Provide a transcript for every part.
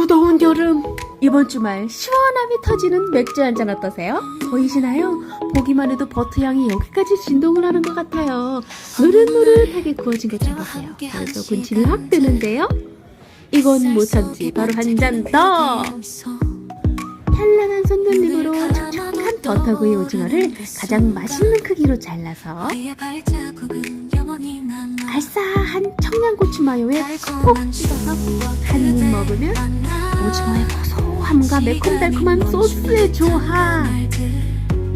무더운 여름 이번 주말 시원함이 터지는 맥주 한 잔 어떠세요? 보이시나요? 보기만 해도 버터 향이 여기까지 진동을 하는 것 같아요. 노릇노릇하게 구워진 것좀 보세요. 그래서 군침이 확 드는데요. 이건 못 참지 바로 한 잔 더. 버터구이 오징어를 가장 맛있는 크기로 잘라서 알싸한 청양고추 마요에 푹 찍어서 한 입 먹으면 오징어의 고소함과 매콤달콤한 소스의 조화.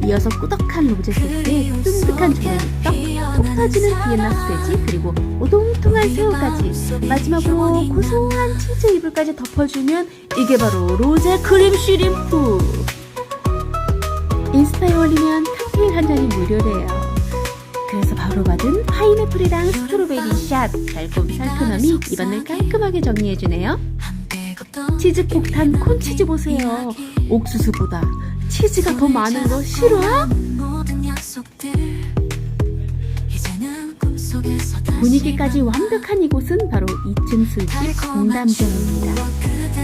이어서 꾸덕한 로제 소스에 쫀득한 조개떡 톡 터지는 비엔나 소세지 그리고 오동통한 새우까지 마지막으로 고소한 치즈 이불까지 덮어주면 이게 바로 로제 크림 쉬림프 인스타에 올리면 칵테일 한 잔이 무료래요. 그래서 바로 받은 파인애플이랑 스트로베리 샷. 달콤 상큼함이 입안을 깔끔하게 정리해주네요. 치즈 폭탄 콘치즈 보세요. 옥수수보다 치즈가 더 많은 거 싫어? 분위기까지 완벽한 이곳은 바로 2층 술집 공담점입니다.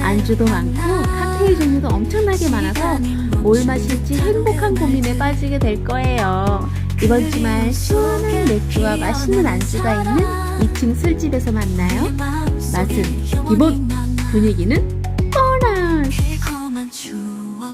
안주도 많고 칵테일 종류도 엄청나게 많아서 뭘 마실지 행복한 고민에 빠지게 될 거예요. 이번 주말 시원한 맥주와 맛있는 안주가 있는 2층 술집에서 만나요. 맛은 기본, 분위기는